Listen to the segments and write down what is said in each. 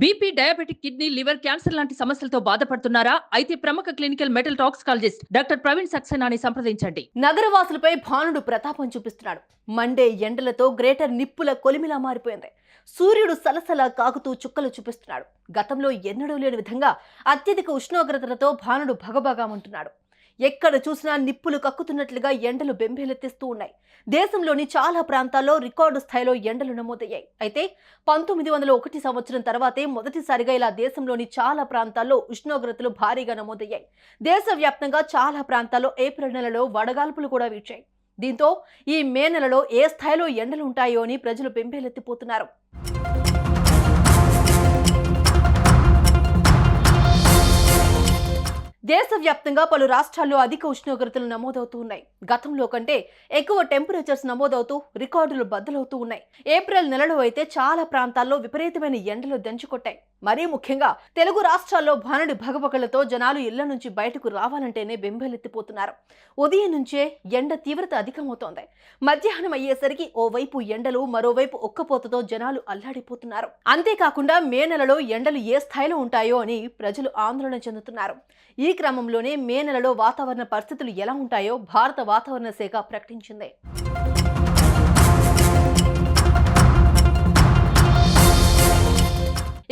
BP diabetic kidney liver cancer లాంటి సమస్యలతో బాధపడుతున్నారా? అయితే ప్రముఖ clinical metal toxicologist doctor Praveen సక్సేనాని సంప్రదించండి. నగరవాసులపై భానుడు ప్రతాపం చూపిస్తున్నాడు. మండే ఎండలతో గ్రేటర్ నిప్పుల కొలిమిలా మారిపోయింది. సూర్యుడు సలసల కాకుతూ చుక్కలు చూపిస్తున్నాడు. గతంలో ఎన్నడూ లేని విధంగా అత్యధిక ఉష్ణోగ్రతలతో భానుడు భగభగామంటున్నాడు ఎక్కడ చూసినా నిప్పులు కక్కుతున్నట్లుగా ఎండలు బెంబేలెత్తిస్తూ ఉన్నాయి. దేశంలోని చాలా ప్రాంతాల్లో రికార్డు స్థాయిలో ఎండలు నమోదయ్యాయి. అయితే పంతొమ్మిది వందల ఒకటి సంవత్సరం తర్వాతే మొదటిసారిగా ఇలా దేశంలోని చాలా ప్రాంతాల్లో ఉష్ణోగ్రతలు భారీగా నమోదయ్యాయి. దేశవ్యాప్తంగా చాలా ప్రాంతాల్లో ఏప్రిల్ నెలలో వడగాల్పులు కూడా వీచాయి. దీంతో ఈ మే నెలలో ఏ స్థాయిలో ఎండలు ఉంటాయో అని ప్రజలు బెంబేలెత్తిపోతున్నారు. దేశవ్యాప్తంగా పలు రాష్ట్రాల్లో అధిక ఉష్ణోగ్రతలు నమోదవుతూ ఉన్నాయి. గతంలో కంటే ఎక్కువ టెంపరేచర్స్ నమోదవుతూ రికార్డులు బద్దలవుతూ ఉన్నాయి. ఏప్రిల్ నెలలో అయితే చాలా ప్రాంతాల్లో విపరీతమైన ఎండలు దంచుకొట్టాయి. మరీ ముఖ్యంగా తెలుగు రాష్ట్రాల్లో భానుడి భగభగలతో జనాలు ఇళ్ళ నుంచి బయటకు రావాలంటేనే బెంబేలెత్తిపోతున్నారు. ఉదయం నుంచే ఎండ తీవ్రత అధికమవుతోంది. మధ్యాహ్నం అయ్యేసరికి ఓవైపు ఎండలు మరోవైపు ఒక్కపోతతో జనాలు అల్లాడిపోతున్నారు. అంతేకాకుండా మే నెలలో ఎండలు ఏ స్థాయిలో ఉంటాయో అని ప్రజలు ఆందోళన చెందుతున్నారు. ఈ క్రమంలోనే మే నెలలో వాతావరణ పరిస్థితులు ఎలా ఉంటాయో భారత వాతావరణ శాఖ ప్రకటించింది.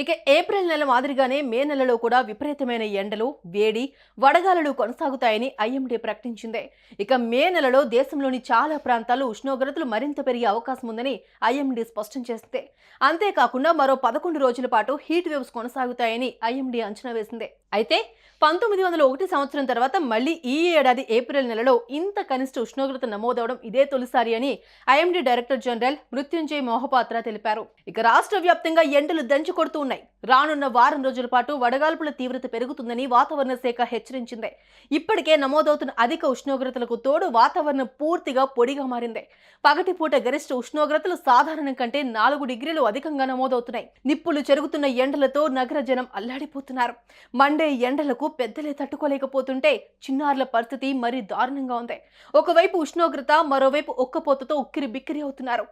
ఇక ఏప్రిల్ నెల మాదిరిగానే మే నెలలో కూడా విపరీతమైన ఎండలు వేడి వడగాలులు కొనసాగుతాయని ఐఎండీ ప్రకటించింది. ఇక మే నెలలో దేశంలోని చాలా ప్రాంతాల్లో ఉష్ణోగ్రతలు మరింత పెరిగే అవకాశం ఉందని ఐఎండీ స్పష్టం చేసింది. అంతేకాకుండా మరో పదకొండు రోజుల పాటు హీట్ వేవ్స్ కొనసాగుతాయని ఐఎండీ అంచనా వేసింది. అయితే పంతొమ్మిది వందల ఒకటి సంవత్సరం తర్వాత మళ్ళీ ఈ ఏడాది ఏప్రిల్ నెలలో ఇంత కనిష్ట ఉష్ణోగ్రత నమోదవడం ఇదే తొలిసారి అని IMD director general Mrityunjay Mohapatra తెలిపారు. ఇక రాష్ట్ర వ్యాప్తంగా ఎండలు దంచి కొడుతూ ఉన్నాయి. రానున్న వారం రోజుల పాటు వడగాల్పుల తీవ్రత పెరుగుతుందని వాతావరణ శాఖ హెచ్చరించింది. ఇప్పటికే నమోదవుతున్న అధిక ఉష్ణోగ్రతలకు తోడు వాతావరణం పూర్తిగా పొడిగా మారింది. పగటిపూట గరిష్ట ఉష్ణోగ్రతలు సాధారణం కంటే నాలుగు డిగ్రీలు అధికంగా నమోదవుతున్నాయి. నిప్పులు చెరుగుతున్న ఎండలతో నగర జనం అల్లాడిపోతున్నారు. మండే ఎండలకు పెద్దలే తట్టుకోలేకపోతుంటే చిన్నారుల పరిస్థితి మరీ దారుణంగా ఉంది. ఒకవైపు ఉష్ణోగ్రత మరోవైపు ఒక్కపోతతో ఉక్కిరి బిక్కిరి అవుతున్నారు.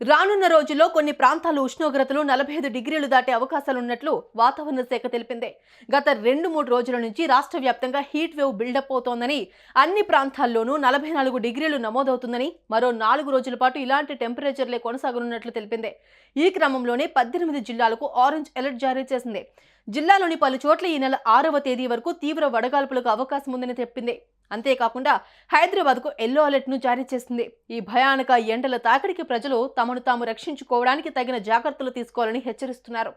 రానున్న రోజుల్లో కొన్ని ప్రాంతాల ఉష్ణోగ్రతలు నలభై ఐదు డిగ్రీలు దాటే అవకాశాలున్నట్లు వాతావరణ శాఖ తెలిపింది. గత రెండు మూడు రోజుల నుంచి రాష్ట్ర వ్యాప్తంగా హీట్ వేవ్ బిల్డప్ అవుతోందని అన్ని ప్రాంతాల్లోనూ నలభై నాలుగు డిగ్రీలు నమోదవుతుందని మరో నాలుగు రోజుల పాటు ఇలాంటి టెంపరేచర్లే కొనసాగనున్నట్లు తెలిపింది. ఈ క్రమంలోనే పద్దెనిమిది జిల్లాలకు ఆరెంజ్ అలర్ట్ జారీ చేసింది. జిల్లాలోని పలు చోట్ల ఈ నెల ఆరవ తేదీ వరకు తీవ్ర వడగాల్పులకు అవకాశం ఉందని చెప్పింది అంతేకాకుండా హైదరాబాద్కు ఎల్లో అలర్ట్ను జారీ చేసింది. ఈ భయానక ఎండల తాకిడికి ప్రజలు తమ తమను తాము రక్షించుకోవడానికి తగిన జాగ్రత్తలు తీసుకోవాలని హెచ్చరిస్తున్నారు.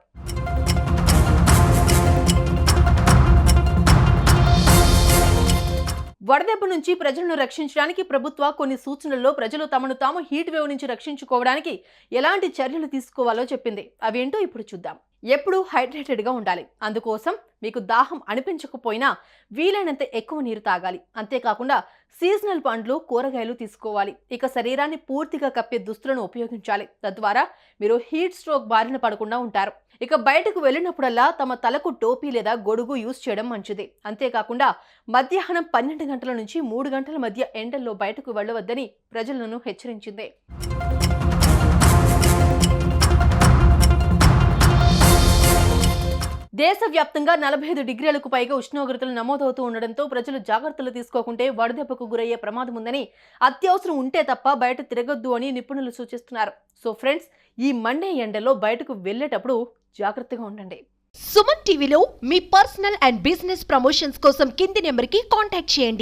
వడదెబ్బ నుంచి ప్రజలను రక్షించడానికి ప్రభుత్వ కొన్ని సూచనల్లో ప్రజలు తమను తాము హీట్ వేవ్ నుంచి రక్షించుకోవడానికి ఎలాంటి చర్యలు తీసుకోవాలో చెప్పింది. అవేంటో ఇప్పుడు చూద్దాం. ఎప్పుడూ హైడ్రేటెడ్గా ఉండాలి. అందుకోసం మీకు దాహం అనిపించకపోయినా వీలైనంత ఎక్కువ నీరు తాగాలి. అంతేకాకుండా సీజనల్ పండ్లు కూరగాయలు తీసుకోవాలి. ఇక శరీరాన్ని పూర్తిగా కప్పే దుస్తులను ఉపయోగించాలి. తద్వారా మీరు హీట్ స్ట్రోక్ బారిన పడకుండా ఉంటారు. ఇక బయటకు వెళ్ళినప్పుడల్లా తమ తలకు టోపీ లేదా గొడుగు యూజ్ చేయడం మంచిది. అంతేకాకుండా మధ్యాహ్నం పన్నెండు గంటల నుంచి మూడు గంటల మధ్య ఎండల్లో బయటకు వెళ్ళవద్దని ప్రజలను హెచ్చరించింది. దేశవ్యాప్తంగా నలభై ఐదు డిగ్రీలకు పైగా ఉష్ణోగ్రతలు నమోదవుతూ ఉండడంతో ప్రజలు జాగ్రత్తలు తీసుకోకుంటే వడదెబ్బకు గురయ్యే ప్రమాదం ఉందని అత్యవసరం ఉంటే తప్ప బయట తిరగొద్దు అని నిపుణులు సూచిస్తున్నారు. సో ఫ్రెండ్స్ ఈ మండే ఎండలో బయటకు వెళ్ళేటప్పుడు జాగ్రత్తగా ఉండండి. సుమన్ టీవీలో మీ పర్సనల్ అండ్ బిజినెస్ ప్రమోషన్స్ కోసం కింది నెంబర్కి కాంటాక్ట్ చేయండి.